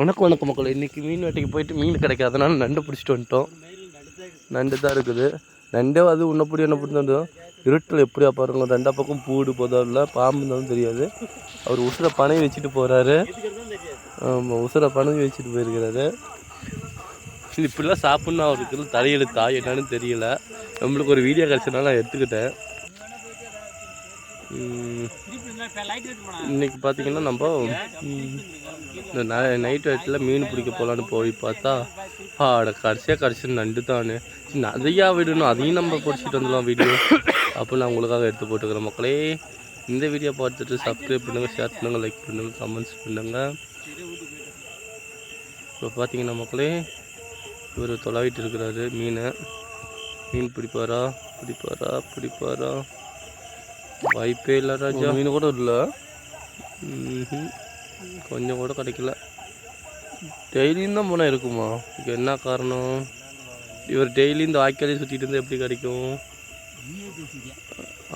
வணக்கம் வணக்கம் மக்கள். இன்றைக்கி மீன் வேட்டைக்கு போயிட்டு மீன் கிடைக்காதனால நண்டு பிடிச்சிட்டு வந்துட்டோம். நண்டு தான் இருக்குது. நண்டே அது உன்னை பிடி என்ன பிடிச்சி தான் இருட்டில் எப்படியா பாருங்க ரெண்டா பக்கம் பூடு புதரில் பாம்பு இருந்தாலும் தெரியாது. அவர் உசுரை பனை வச்சுட்டு போகிறாரு ஆமாம் உசுரை பணம் வச்சுட்டு போயிருக்கிறாரு. இப்படிலாம் சாப்பிட்ணும் அவருக்கு தலையெழுத்தா என்னன்னு தெரியல. நம்மளுக்கு ஒரு வீடியோ கிடச்சனால நான் எடுத்துக்கிட்டேன். இன்னைக்கு பார்த்தீங்கன்னா நம்ம இந்த நைட் வேட்டில் மீன் பிடிக்க போகலான்னு போய் பார்த்தா ஆட கடைசியாக கடைசி நண்டு தானே. நிறையா விடணும். அதையும் நம்ம பிடிச்சிட்டு வந்துடலாம் வீடியோ அப்போ நான் உங்களுக்காக எடுத்து போட்டுக்கிறேன் மக்களே. இந்த வீடியோ பார்த்துட்டு சப்ஸ்கிரைப் பண்ணுங்கள் ஷேர் பண்ணுங்கள் லைக் பண்ணுங்கள் கமெண்ட்ஸ் பண்ணுங்கள் இப்போ பார்த்தீங்கன்னா மக்களே இவர் தொலாவிட்டு இருக்கிறாரு மீனை. மீன் பிடிப்பாரா? பிடிப்பாரா? பிடிப்பாரா? வாய்ப்பே இல்லை ராஜா. மீன் கூட இல்லை. கொஞ்சம் கூட கிடைக்கல. டெய்லியும் தான் போனால் இருக்குமா? இதுக்கு என்ன காரணம்? இவர் டெய்லி இந்த வாய்க்காலே சுற்றிட்டு இருந்தால் எப்படி கிடைக்கும்?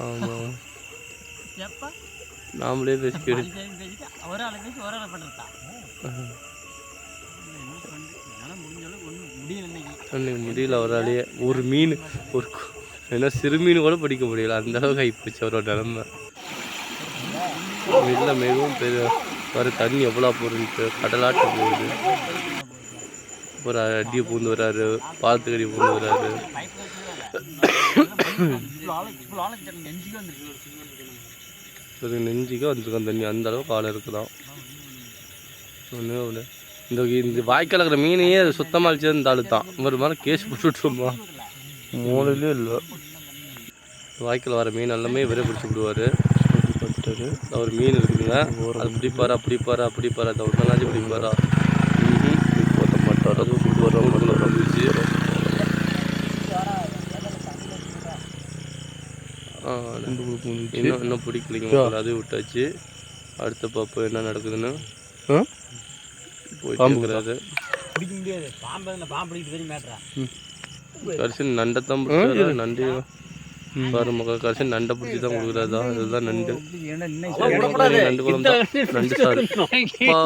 ஆமாம் நாமளே பேசிக்கிடு அன்னைக்கு முடியல அவராலேயே ஒரு மீன் ஒரு என்ன சிறு மீன் கூட பிடிக்க முடியல. அந்த அளவுக்கு ஆகிப்போச்சு அவரோட நிலமை. இல்லை மிகவும் பெரிய பாரு தண்ணி எவ்வளோ போகுது கடலாட்டு போகுது. ஒரு அடி பூந்து வராரு பாலத்துக்கு பூந்து வராரு. ஒரு நெஞ்சுக்கு வந்துருக்கான் தண்ணி அந்த அளவுக்கு ஆள் இருக்குதான். ஒன்று இல்லை இந்த இந்த வாய்க்கால் இருக்கிற மீனையே சுத்தமாக அழிச்சது இந்த ஆளு தான் ஒரு மாதிரி கேஸ் போட்டுட்ருமா மூலையிலே இல்லை. வாய்க்கால் வர மீன் எல்லாமே இவரே பிடிச்சி விடுவார். பார்த்துட்டாரு அவர் மீன் இருக்குதுங்க. அது பிடிப்பாரா பிடிப்பாரா பிடிப்பாரா? அந்த ஒரு நாளாச்சும் பிடிப்பாரா? போட்ட மாட்டார். அதுவும் பிடிச்சி. வரோம் வந்துச்சு ஆ, இன்னும் இன்னும் பிடிக்கலைங்க. அது விட்டாச்சு. அடுத்த பாப்பா என்ன நடக்குதுன்னு போயிட்டு பிடிக்க முடியாது. பாம்பு இந்த பாம்பு கடைசி நண்டைத்தான் பிடிச்சாரா? நண்டு பாரு மக்கள் கடைசி நண்டை பிடிச்சி தான் கொடுக்குறாதா? இதுதான் நண்டு. நண்டு குழம்பு. நண்டு பா-